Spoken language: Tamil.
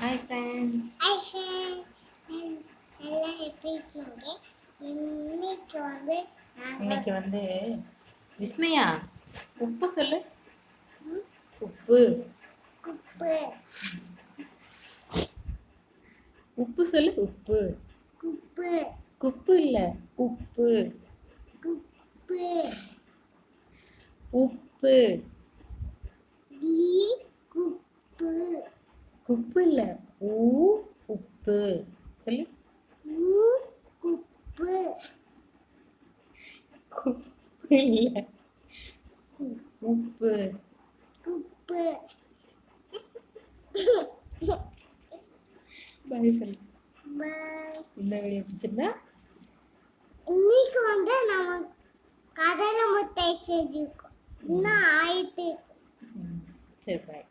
ஹாய் ஃப்ரெண்ட்ஸ் ஐஷன் எல்லாம் எப்படி இருக்கீங்க இன்னைக்கு வந்து இன்னைக்கு வந்து விஸ்மயா உப்பு சொல்லு. உப்பு. குப்பு உப்பு சொல்லு உப்பு. குப்பு குப்பு இல்லை உப்பு. குப்பு உப்பு டி குப்பு குப்பு இல்லை ஊ உப்பு. சொல்லு. ஊ குப்பு குப்பு இல்லை உப்பு. குப்பு பாய் சொல்லு. பாய். இந்த வீடியோ பிடிச்சிருந்தா? இன்னைக்கு வந்து நம்ம கடலை முட்டை செஞ்சுருக்கோம். இன்னும் ஆயிட்டு. சரி பாய்.